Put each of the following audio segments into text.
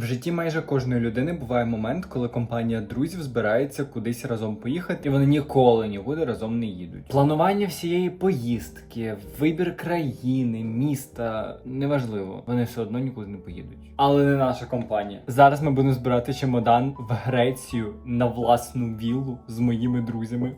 В житті майже кожної людини буває момент, коли компанія друзів збирається кудись разом поїхати, і вони ніколи нікуди разом не їдуть. Планування всієї поїздки, вибір країни, міста неважливо. Вони все одно нікуди не поїдуть. Але не наша компанія. Зараз ми будемо збирати чемодан в Грецію на власну віллу з моїми друзями.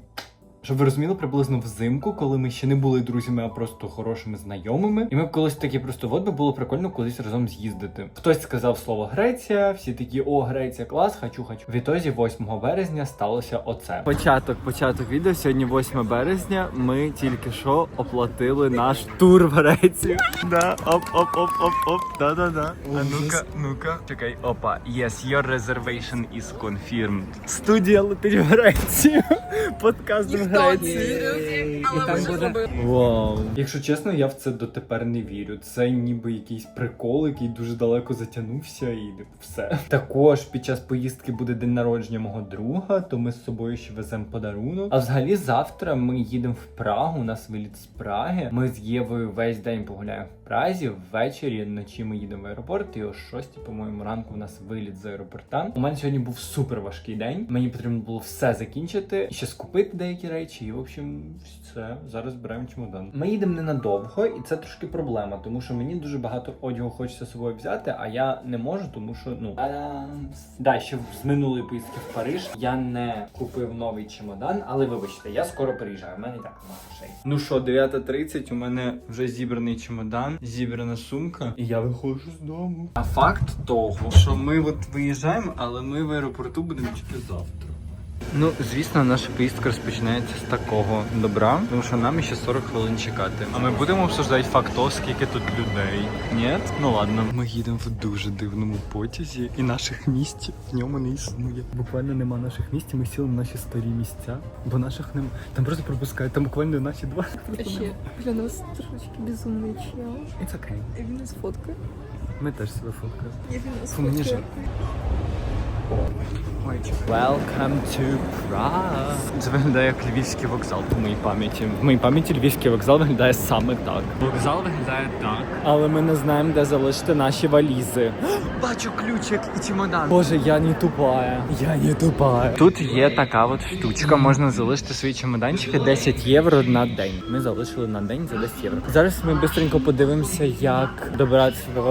Щоб ви розуміли, приблизно взимку, коли ми ще не були друзями, а просто хорошими знайомими, і ми колись такі просто от би було прикольно кудись разом з'їздити. Хтось сказав слово Греція, всі такі о, Греція, клас, хочу, хочу. В ітозі 8 березня сталося оце. Початок, початок відео. Сьогодні 8 березня. Ми тільки що оплатили наш тур в Грецію. Да, оп, оп, оп, оп, оп. Да, да, да. А ну-ка, ну-ка. Чекай, опа. Yes, your reservation is confirmed. Студія летить в Грецію. Подкаст Вау. Якщо чесно, я в це дотепер не вірю. Це ніби якийсь прикол, який дуже далеко затягнувся, і все. Також під час поїздки буде день народження мого друга, то ми з собою ще веземо подарунок. А взагалі завтра ми їдемо в Прагу. У нас виліт з Праги. Ми з Євою весь день погуляємо в Празі. Ввечері вночі ми їдемо в аеропорт. І о 6, по-моєму, ранку у нас виліт з аеропорта. У мене сьогодні був супер важкий день. Мені потрібно було все закінчити, ще скупити деякі речі. І в общем, все. Зараз беремо чемодан. Ми їдемо ненадовго, і це трошки проблема, тому що мені дуже багато одягу хочеться з собою взяти, а я не можу, тому що ну да, ще з минулої поїздки в Париж я не купив новий чемодан, але вибачте, я скоро приїжджаю. У мене і так немає грошей. Ну що, 9.30, у мене вже зібраний чемодан, зібрана сумка, і я виходжу з дому. А факт того, що ми от виїжджаємо, але ми в аеропорту будемо тільки завтра. Ну, звісно, наша поїздка розпочинається з такого добра, тому що нам ще 40 хвилин чекати. А ми будемо обсуждати факт того, скільки тут людей. Ні? Ну ладно. Ми їдемо в дуже дивному потязі, і наших місць в ньому не існує. Буквально нема наших місць. Ми сіли на наші старі місця, бо наших нема. Там просто пропускають, там буквально наші два. Ще для нас трошечки безумний чел. It's okay. І він нас фоткає. Ми теж себе фоткаємо. Він нас Фу, мені. Welcome to Prague. Це виглядає як львівський вокзал по моїй пам'яті. В моїй пам'яті львівський вокзал виглядає саме так. Вокзал виглядає так. Але ми не знаємо, де залишити наші валізи. Бачу ключик і чемодан. Боже, я не тупая. Я не тупая. Тут є така от штучка. Можна залишити свої чемоданчики 10 євро на день. Ми залишили на день за 10 євро. Зараз ми швидко подивимося, як добиратися в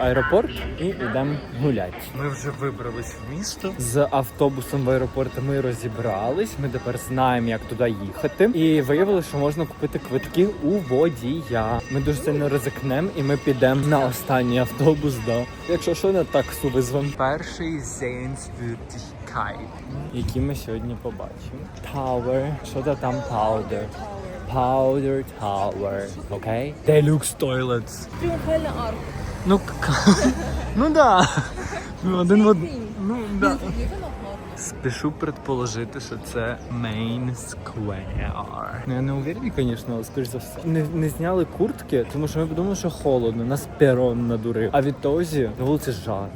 аеропорт і йдемо гуляти. Ми вже вибрались в місто. З автобусом в аеропорт ми розібрались. Ми тепер знаємо, як туди їхати. І виявилося, що можна купити квитки у водія. Ми дуже сильно ризикнемо, і ми підемо на останній автобус. Да. Якщо що, на таксу визвемо. Перший Sehenswürdigkeit, який ми сьогодні побачимо. Tower. Що то там Powder? Powder Tower. Окей? Deluxe Toilets. Тріумфальна арка. Ну, ну да. Ну, один в один. Да. Спішу предположити, що це Main Square. Ну я не уверен, звісно, але скоріш за все. Не, не зняли куртки, тому що ми подумали, що холодно, нас перон надурив. А відтоді на вулиці жарко.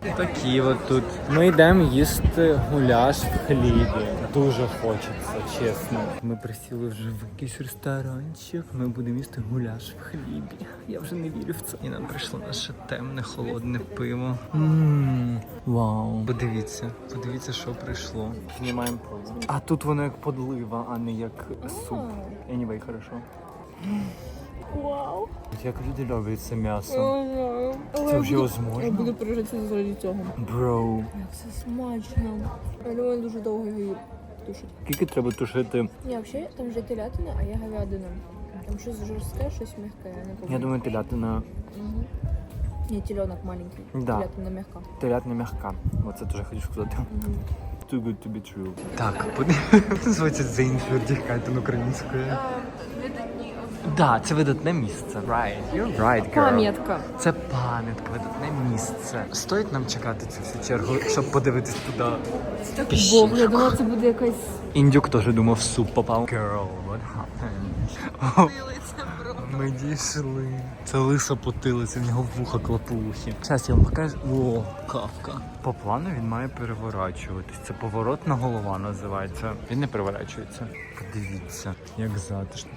Такі от тут. Ми йдемо їсти гуляш в хлібі. Дуже хочеться, чесно. Ми присіли вже в якийсь ресторанчик. Ми будемо їсти гуляш в хлібі. Я вже не вірю в це. І нам прийшло наше темне, холодне пиво. Ммм, вау. Подивіться, подивіться, що прийшло. Знімаємо пробу. А тут воно як подлива, а не як суп. Anyway, хорошо. Вау. Як люди люблять це м'ясо. Ага. Це я вже Я буду пережити заради цього. Бро. Як це смачно. Але вони дуже довго її тушать. Скільки треба тушити? Ні, взагалі там вже телятина, а я говядина. Там щось жорстке, щось м'яке, я не. Я думаю, телятина. Угу. Ні, теленок маленький. Да. Телятина м'яка. Телятина м'яка. Оце теж хочу сказати. Угу. Too good to be true. Так, називається Зейнфюрдіхайтен українською. Да, це видатне місце. Right. You're right, girl. Пам'ятка. Це пам'ятка, видатне місце. Стоїть нам чекати цю всю чергу, щоб подивитись туди. Це так. Бог, я думала, це буде якась Індюк теж думав, в суп попав. Girl, what happened? Ми дійшли. Це лиса потилиця, в нього вуха клапухи. Зараз я вам покажу. О, кавка. По плану він має переворачуватись. Це поворотна голова називається. Він не переворачується. Подивіться, як затишно.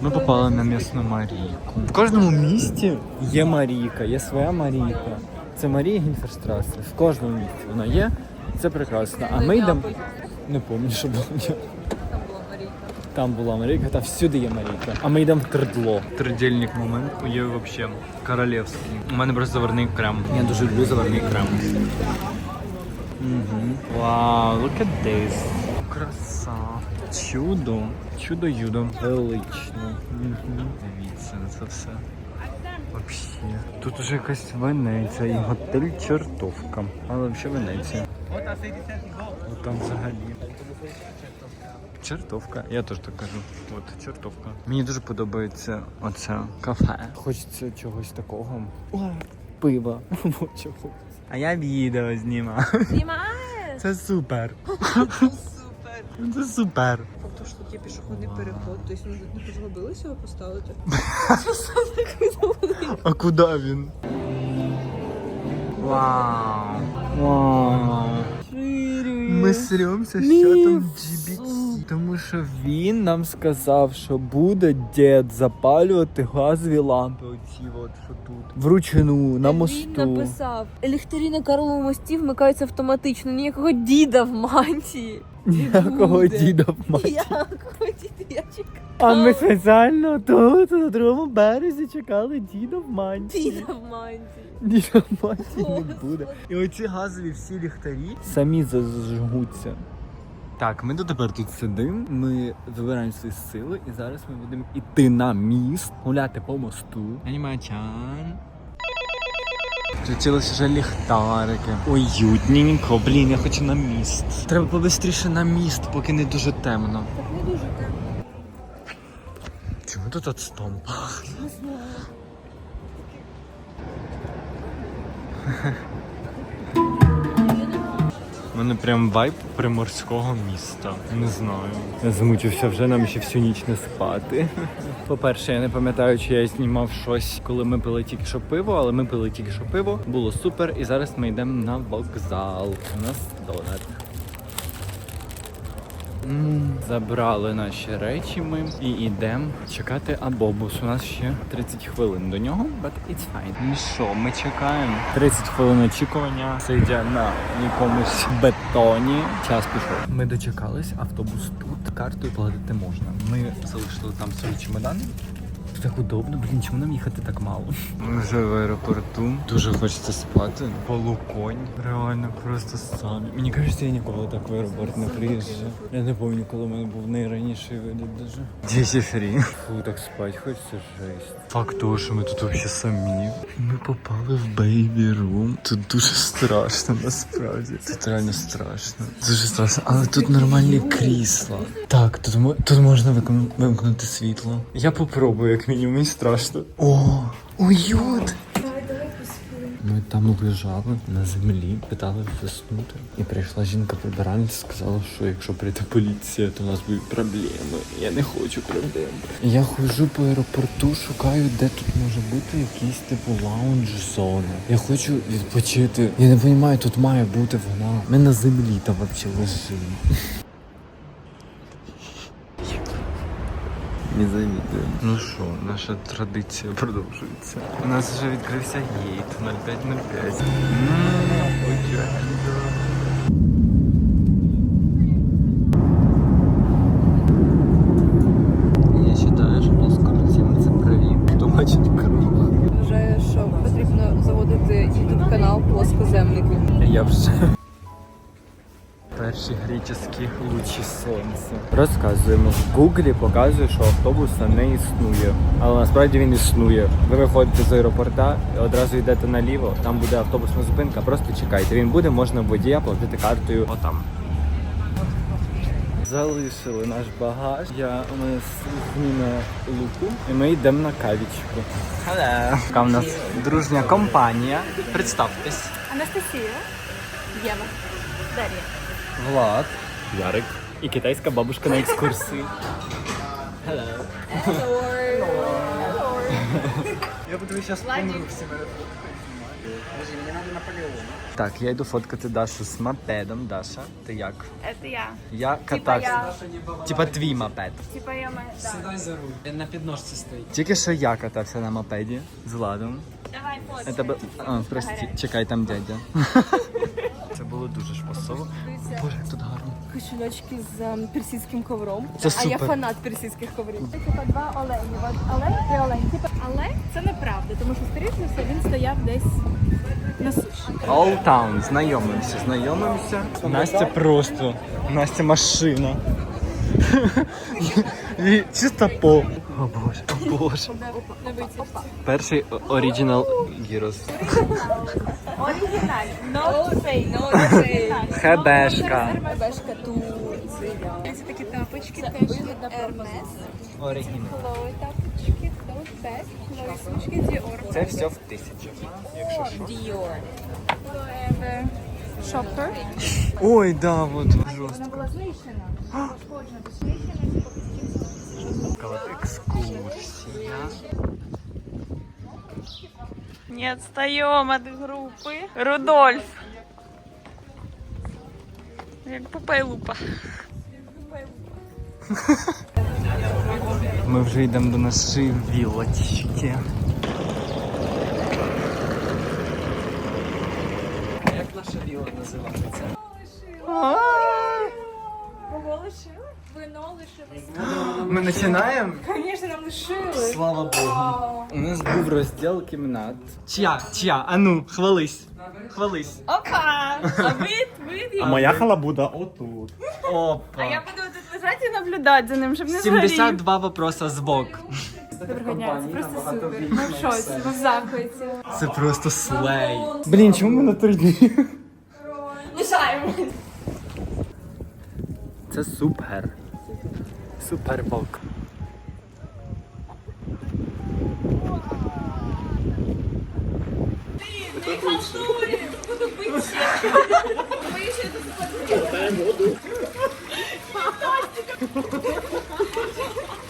Ми попали на м'ясну Марійку. В кожному місті є Марійка, є своя Марійка. Це Марія Гінферштрасе. В кожному місті вона є. Це прекрасно. А ми йдемо. Не пам'ятаю, що було. Там була Марійка. Та всюди є Марійка. А ми йдемо в Тердло. Тридільник момент є взагалі королівський. У мене просто заварний крем. Я дуже люблю заварний крем. Угу. Вау, look at this. Краса. Чудо. Чудо юдо. Велично. Дивіться на це все. Вообще. Тут уже якась Венеція і готель чертовка. Але взагалі Венеція. От там взагалі. Чертовка, я теж так кажу. От чертовка. Мені дуже подобається оце кафе. Хочеться чогось такого. О, пива. Чого. А я відео знімаю. Знімаєш? Це супер. Супер. Це супер. Тобто ж тут є пішохідний переход, тобто ми тут не позгубилися його поставити. А куди він? Вау. Вау. Ми сремся з чатом GBT, тому що він нам сказав, що буде дід запалювати газові лампи. Оці от що тут. Вручну на мосту. Він написав, ліхтарі на Карловому мості вмикаються автоматично, ніякого діда в мантії. Ніякого буде. діда в маті. Ніякого діда, я чекала. А ми спеціально тут, на другому березі, чекали діда в манті. Діда в мантії. Діда в манті не буде. І оці газові всі ліхтарі самі зажгуться. Так, ми дотепер тут сидимо, ми забираємо свої сили, і зараз ми будемо йти на міст, гуляти по мосту. Анімачан. Включилися вже ліхтарики. Уютненько, блін, я хочу на міст. Треба побистріше на міст, поки не дуже темно. Так не дуже темно. Чому тут от стом пахне? Не знаю. У мене прям вайб приморського міста. Не знаю. Я Змучився вже нам ще всю ніч не спати. По-перше, я не пам'ятаю, чи я знімав щось, коли ми пили тільки що пиво, але ми пили тільки що пиво. Було супер. І зараз ми йдемо на вокзал. У нас донат. Забрали наші речі ми і йдемо чекати абобус. У нас ще 30 хвилин до нього, but it's fine. Ну що, ми чекаємо. 30 хвилин очікування. Сидя на якомусь бетоні. Час пішов. Ми дочекались, автобус тут. Картою платити можна. Ми залишили там свої чемодани. Так удобно, блін, чому нам їхати так мало? Ми вже в аеропорту. Дуже хочеться спати. Полуконь. Реально просто самі. Мені кажеться, я ніколи так в аеропорт не приїжджав. Я не пам'ятаю, коли в мене був найраніший виліт даже. Діті фрі. Фу, так спать хочеться жесть. Факт того, що ми тут взагалі самі. Ми попали в бейбі рум. Тут дуже страшно насправді. Тут реально страшно. Дуже страшно. Але тут нормальні крісла. Так, тут, тут можна вимкнути світло. Я попробую, як мінімум, мені страшно. О, уют! Ми там лежали на землі, питали заснути. І прийшла жінка-прибиральниця, сказала, що якщо прийде поліція, то у нас будуть проблеми. Я не хочу проблем. Я ходжу по аеропорту, шукаю, де тут може бути якийсь типу лаунж-зона. Я хочу відпочити. Я не розумію, тут має бути вона. Ми на землі там взагалі лежимо. Не завідуємо. Ну що, наша традиція продовжується. У нас вже відкрився гейт 0505. Я вважаю, що плоскорцівни це праві. Хто бачить круг? Вважаю, що потрібно заводити YouTube канал плоскоземники. Я вже. Перші греческі лучі сонця. Розказуємо. В Гуглі показує, що автобуса не існує. Але насправді він існує. Ви виходите з аеропорта і одразу йдете наліво, там буде автобусна зупинка, просто чекайте. Він буде, можна в водія платити картою отам. Залишили наш багаж. Я у мене зміна луку, і ми йдемо на кавічку. Hello. Така в нас дружня компанія. Представтесь. Анастасія. Єва. Дар'я. Влад, Ярик і китайська бабушка на екскурсії. Hello. Я буду помру мене Так, я йду фоткати Дашу з мопедом. Даша, ти як? Это я. Я катався. я. Типа твій мопед. Типа я моя. Да. Сідай за руль. Він на підножці стоїть. Тільки що я катався на мопеді з Владом. Давай фото. Это б... А, прости, чекай, там дядя. Це було дуже шпасово. Боже, тут. Кошельочки з ем, персидським ковром. Це А я фанат персидських коврів. Це типа два олені. От Олень і олень. Типа, але це неправда, тому що скоріше за все він стояв десь на суші. All Town, знайомимося, знайомимося. Настя просто. Настя машина. Чисто по. О боже, о боже. Перший оригінал Гірос. Оригінальний. No fake. No fake. Хебешка. Бешка тут. Це такі тапочки теж. Ермес. Оригінал. Хлої тапочки. Хлої бек. Хлої смужки. Діор. Це все в тисячу. Якщо що. Діор. Loewe. Shopper. Ой, да, вот жорстко. Вона була знищена. Пошкоджена. Знищена. Така от екскурсія. Не отстаем от группы. Рудольф. Як Пупайлупа. Ми вже йдемо до нашої вілочки. Починаємо? Звісно, нам лишили. Слава Богу. У нас був розділ кімнат. Чия, чия, а ну, хвались. Хвались. Опа! А вид, вид. А моя халабуда отут. Опа. А я буду тут лежати і наблюдати за ним, щоб не 72 вопроса. Доброго дня, це просто супер. Ми в шоці, ми в захваті. Це просто слей. Блін, чому ми на три дні? Лишаємо. Це супер. Супербок.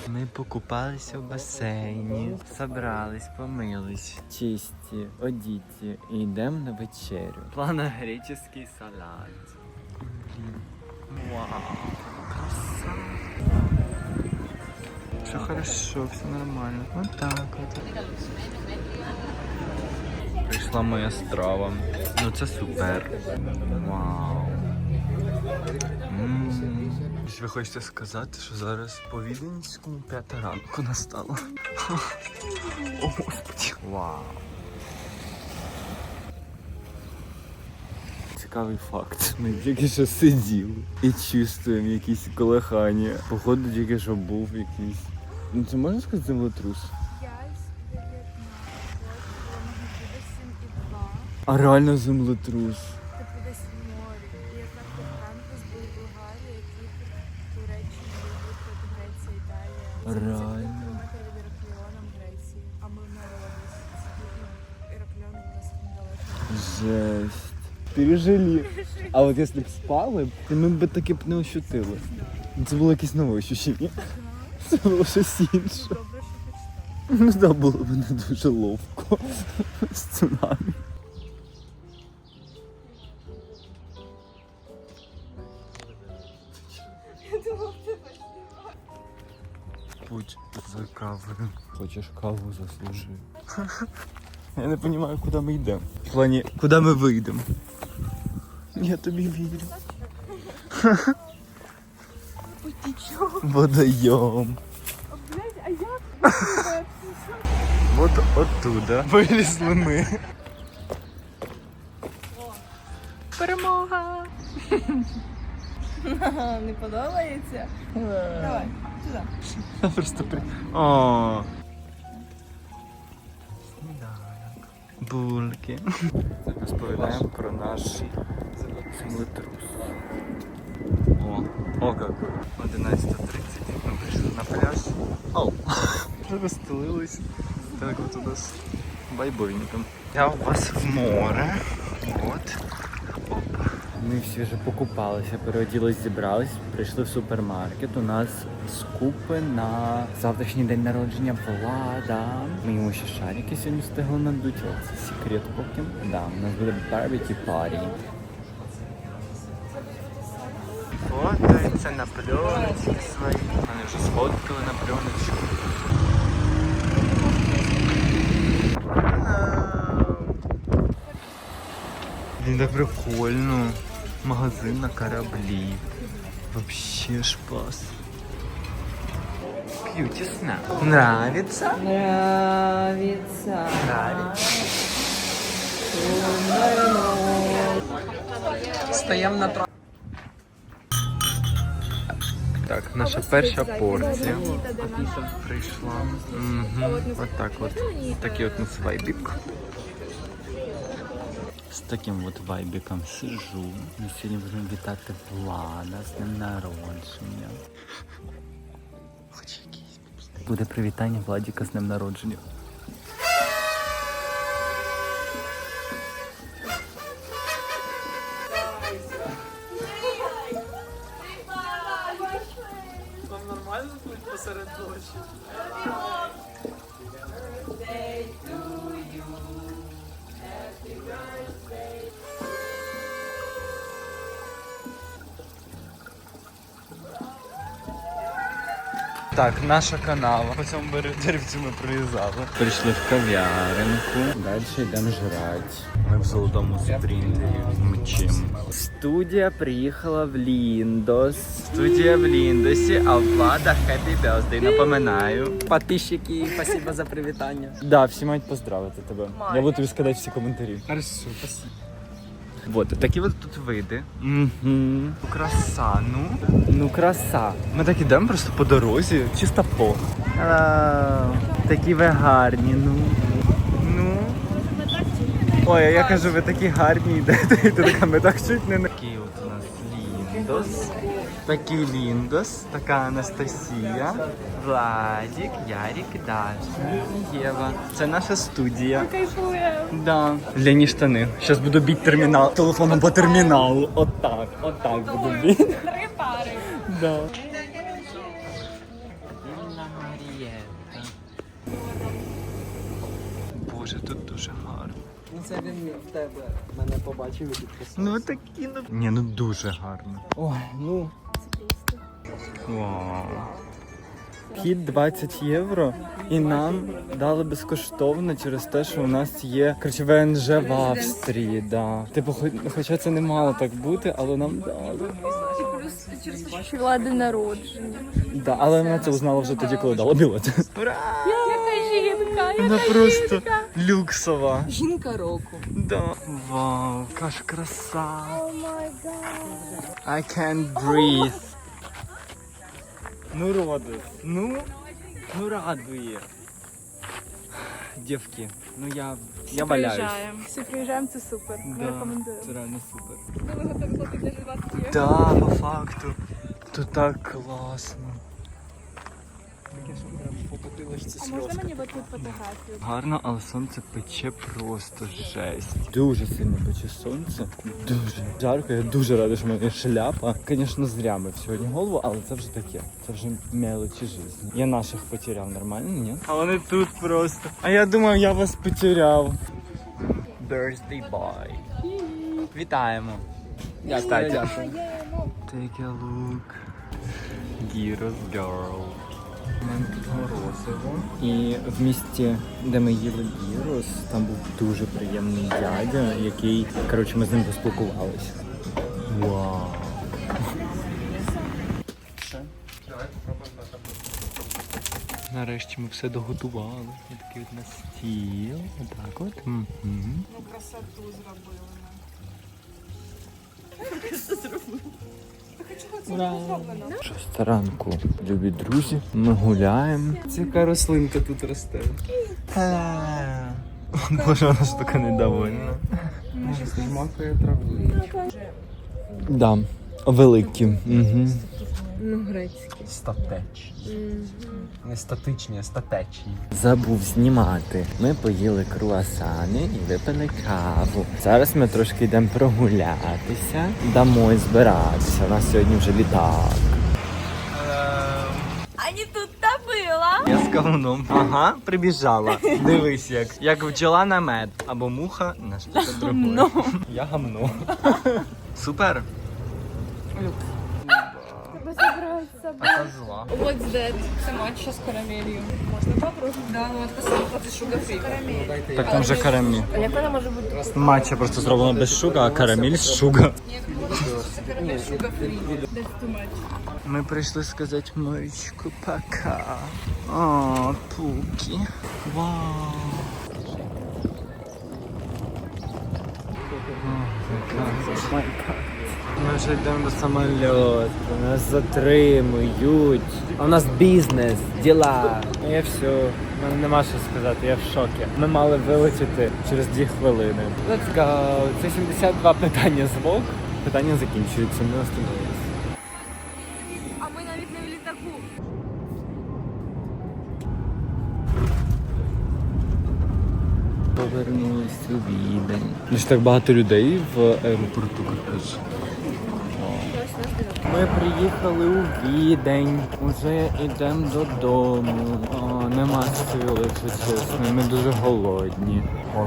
Ми покупалися в басейні, собрались, помились, чисті, одіті і йдемо на вечерю. Плана греческий салат. Блін. Вау. Краса. Все хорошо, все нормально. Вот так вот. Прийшла моя страва. Ну це супер. Вау. М. Ви хочете сказати, що зараз по віденському п'ята ранку настало. О, Господи. Вау. Цікавий факт. Ми тільки що сиділи і чувствуємо якісь колихання. Походу тільки що був якийсь. Ну це можна сказати землетрус? А реально землетрус. Типу десь в морі. І якраз тут Франкус був Болгарія, Кіпр, Туреччина, Єгипет, Греція, Італія. Реально. Кілометр від Іракліона в Греції. А ми на Ролі. Іракліон у нас недалеко. Жесть. Пережили. А от якщо б спали, то ми б таке б не ощутили. Це було якесь нове ощущення. Це було щось інше. Добре, що. Ну так було б не дуже ловко з цунамі. Путь за кавою. Хочеш каву заслужи. Я не розумію, куди ми йдемо. В плані, куди ми вийдемо. Я тобі вірю. Водойом. Блять, а як? Вот оттуда вилізли ми. Перемога! Не подобається? Давай, туди. Просто при... О. Сніданок. Бульки. Розповідаємо про наш землетрус. О, о как. 11.30. Ми прийшли на пляж. Оу. Розстелились. Так от у нас байбойником. Я у вас в море. От. Опа. Ми всі вже покупалися, переоділись, зібрались, прийшли в супермаркет. У нас скупи на завтрашній день народження Влада. Ми йому ще шарики сьогодні встигли надути. О, Це секрет поки. Да, у нас буде барбекю парі. Фотоється на пленочки свої. Вони вже сфоткали на пленочку. Блін, так прикольно. Магазин на кораблі. Вообще шпас. Кьюти снэп. Нравится? Нравится. Нравится. Стаємо на трасі. Так, наша перша порція прийшла. Угу. От так от. Такий от у нас вайбік. З таким от вайбіком сижу. Ми сьогодні будемо вітати Влада з днем народження. Буде привітання Владіка з ним народження. Так, наша канава. По цьому деревцю ми пролізали. Прийшли в кав'яринку. Далі йдемо жрати. Ми в золотому спринтері мчим. Студія приїхала в Ліндос. Студія в Ліндосі, а влада Happy Birthday, напоминаю. Підписчики, спасибо за привітання. Да, всі мають поздравити тебе. Я буду тобі скидати всі коментарі. Хорошо, спасибо. Вот, такі от тут види. Угу. Краса, ну. Ну, краса. Ми так ідемо просто по дорозі, чисто по. Такі ви гарні, ну. Ну. Ой, а я кажу, ви такі гарні йдете. І ти така, ми так чуть не Такий от у нас Ліндос. Такий Ліндос, така Анастасія, Владік, Ярік, Даша, Єва. Це наша студія. Да. Ляні штани. Зараз буду бити термінал телефоном по терміналу. Отак, отак буду бити. Три пари. Да. Боже, тут дуже гарно. Ну це він в тебе мене побачив і підписав. Ну такі, ну. Ні, ну дуже гарно. Ой, ну. Вау. Вхід 20 євро, і нам дали безкоштовно через те, що у нас є коротше, ВНЖ в Австрії. Да. Типу, хоча це не мало так бути, але нам дали. Плюс через те, що влади народження. Да, але вона це узнала вже тоді, коли дала білет. Ура! Яка жінка, Вона просто люксова. Жінка року. Да. Вау, яка ж краса. I can't breathe. Ну радує. Ну, ну радує. Дівки, ну я, я валяюсь. Приїжджаємо. Всі приїжджаємо, це супер. Ми Да, рекомендуємо. це реально супер. Ми готові платити за 20 євро. Да, по факту. Тут так класно. Потилочці А можна мені от тут фотографію? Гарно, але сонце пече просто жесть. Дуже сильно пече сонце. Дуже жарко, я дуже радий, що в мене шляпа. Звісно, зря ми сьогодні голову, але це вже таке. Це вже мелочі життя. Я наших потеряв нормально, ні? А вони тут просто. А я думав, я вас потеряв. Birthday boy. Вітаємо. Дякую, дякую. Take a look. Gyros girl. У мене тут морозиво. І в місті, де ми їли гірос, там був дуже приємний дядя, який, коротше, ми з ним поспілкувалися. Вау. Давай попробуємо Нарешті ми все доготували. Такий от на стіл. Отак от. Угу. Ну, красоту зробили. Шоста ранку, любі друзі, ми гуляємо. Цяка яка рослинка тут росте. Боже, вона ж така недовольна. Змакує траву. Да, великі. Угу. Ну, грецькі. Статечні. Не статичні, а статечні. Забув знімати. Ми поїли круасани і випили каву. Зараз ми трошки йдемо прогулятися, дамо збиратися. У нас сьогодні вже літак. А не тут та була. Я з кавуном. Ага, прибіжала. Дивись, як як бджола на мед або муха на щось другое. Я гамно. Супер. А зла. What's that? Це матча з карамелью. Можна попробувати? Да, ну от посипати шугар фрі. Карамель. Так там вже карамель. А як вона може бути? Матча просто зроблена без шуга, а карамель з шуга. Це карамель шугар фрі. That's too much. Ми прийшли сказати Марічку пока. О, пуки. Вау. Ми вже йдемо до самольоту, нас затримують. А у нас бізнес, діла. Я все, в мене нема що сказати, я в шокі. Ми мали вилетіти через 2 хвилини. Let's go. Це 72 питання звук. Питання закінчуються, ми остановилися. А ми навіть не в літаку. Повернулись у відень. Ну ж так багато людей в аеропорту капець. Ми приїхали у відень, уже йдемо додому. Нема сили, якщо чесно. Ми дуже голодні. О,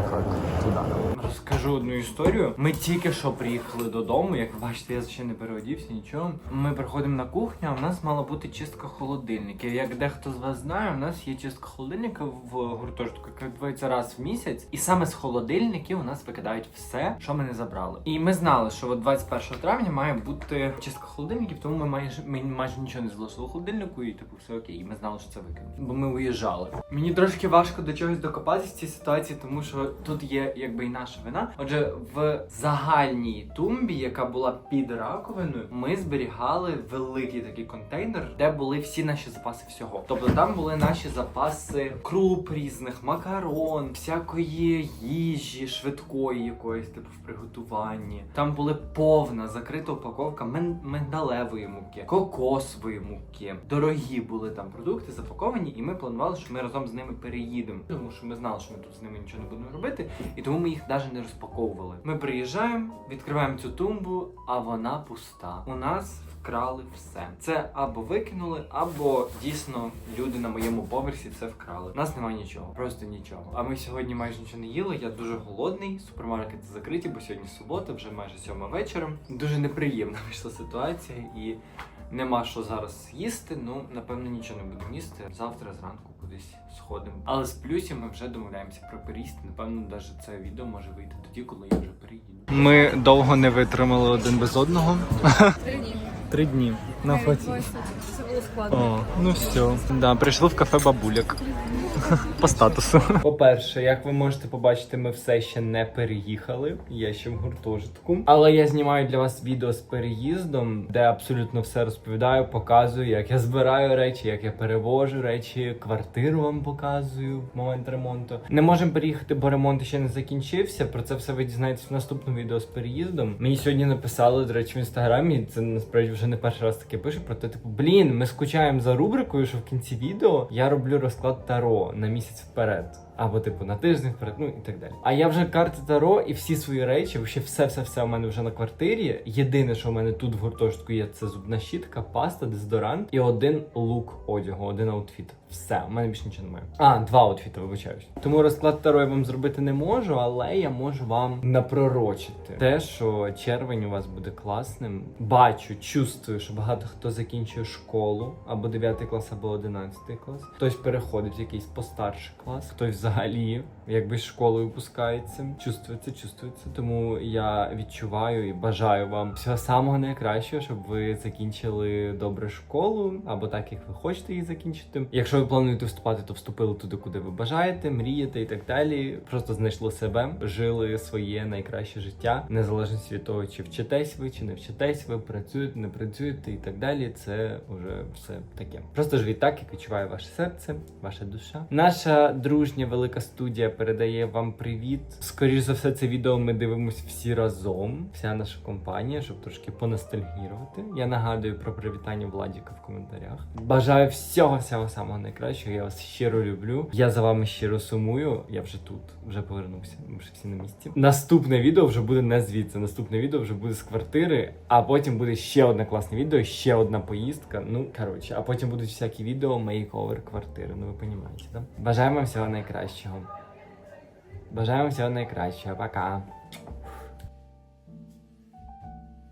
туди. Розкажу одну історію. Ми тільки що приїхали додому. Як ви бачите, я ще не переодівся, нічого. Ми приходимо на кухню, а в нас мала бути чистка холодильників. Як дехто з вас знає, у нас є чистка холодильника в гуртожитку, яка відбувається раз в місяць. І саме з холодильників у нас викидають все, що ми не забрали. І ми знали, що от 21 травня має бути чистка холодильників, тому ми майже ми майже нічого не залишили у холодильнику, і типу все окей. І ми знали, що це викинуть. Бо ми уїжджали. Мені трошки важко до чогось докопатися в цій ситуації, тому що тут є якби і наша вина. Отже, в загальній тумбі, яка була під раковиною, ми зберігали великий такий контейнер, де були всі наші запаси всього. Тобто там були наші запаси круп різних, макарон, всякої їжі, швидкої якоїсь, типу в приготуванні. Там були повна закрита упаковка мен- мигдалевої муки, кокосової муки. Дорогі були там продукти запаковані, і ми планували, що ми разом з ними переїдемо. Тому що ми знали, що ми тут з ними нічого не будемо робити, і тому ми їх навіть не розпаковували. Ми приїжджаємо, відкриваємо цю тумбу, а вона пуста. У нас вкрали все. Це або викинули, або дійсно люди на моєму поверсі це вкрали. У нас немає нічого, просто нічого. А ми сьогодні майже нічого не їли. Я дуже голодний. Супермаркети закриті, бо сьогодні субота, вже майже сьома вечора. Дуже неприємна вийшла ситуація і. Нема що зараз їсти, ну напевно нічого не будемо їсти. Завтра зранку кудись сходимо. Але з плюсів ми вже домовляємося про переїзд. Напевно, навіть це відео може вийти тоді, коли я вже переїду. Ми довго не витримали один без одного. Три дні. Три дні на фоті. Це було складно. О, ну все. Да, прийшли в кафе бабуляк. По статусу. По-перше, як ви можете побачити, ми все ще не переїхали. Я ще в гуртожитку. Але я знімаю для вас відео з переїздом, де абсолютно все розповідаю, показую, як я збираю речі, як я перевожу речі, квартиру вам показую в момент ремонту. Не можемо переїхати, бо ремонт ще не закінчився. Про це все ви дізнаєтесь в наступному відео з переїздом. Мені сьогодні написали, до речі, в інстаграмі. Це насправді вже не перший раз таке пишу. Про те, типу, блін, ми скучаємо за рубрикою, що в кінці відео я роблю розклад Таро на місяць вперед. Або типу на тиждень вперед, ну і так далі. А я вже карти Таро і всі свої речі, ще все, все, все у мене вже на квартирі. Єдине, що у мене тут в гуртожитку є, це зубна щітка, паста, дезодорант і один лук одягу, один аутфіт. Все, у мене більше нічого немає. А, два аутфіти, вибачаюсь. Тому розклад Таро я вам зробити не можу, але я можу вам напророчити те, що червень у вас буде класним. Бачу, чувствую, що багато хто закінчує школу або 9 клас, або 11 клас. Хтось переходить в якийсь постарший клас, хтось взагалі якби з школи випускається. Чувствується, чувствується. Тому я відчуваю і бажаю вам всього самого найкращого, щоб ви закінчили добре школу, або так, як ви хочете її закінчити. Якщо ви плануєте вступати, то вступили туди, куди ви бажаєте, мрієте і так далі. Просто знайшли себе, жили своє найкраще життя, незалежно від того, чи вчитесь ви, чи не вчитесь ви, працюєте, не працюєте і так далі. Це вже все таке. Просто живіть так, як відчуває ваше серце, ваша душа. Наша дружня велика. Велика студія передає вам привіт. Скоріше за все, це відео ми дивимося всі разом. Вся наша компанія, щоб трошки поностальгірувати. Я нагадую про привітання Владіка в коментарях. Бажаю всього всього самого найкращого. Я вас щиро люблю. Я за вами щиро сумую. Я вже тут, вже повернувся. Ми вже всі на місці. Наступне відео вже буде не звідси. Наступне відео вже буде з квартири, а потім буде ще одне класне відео, ще одна поїздка. Ну коротше, а потім будуть всякі відео мейковер квартири. Ну ви розумієте, да? Бажаємо всього найкращого. Бажаємо всього найкращого. Пока.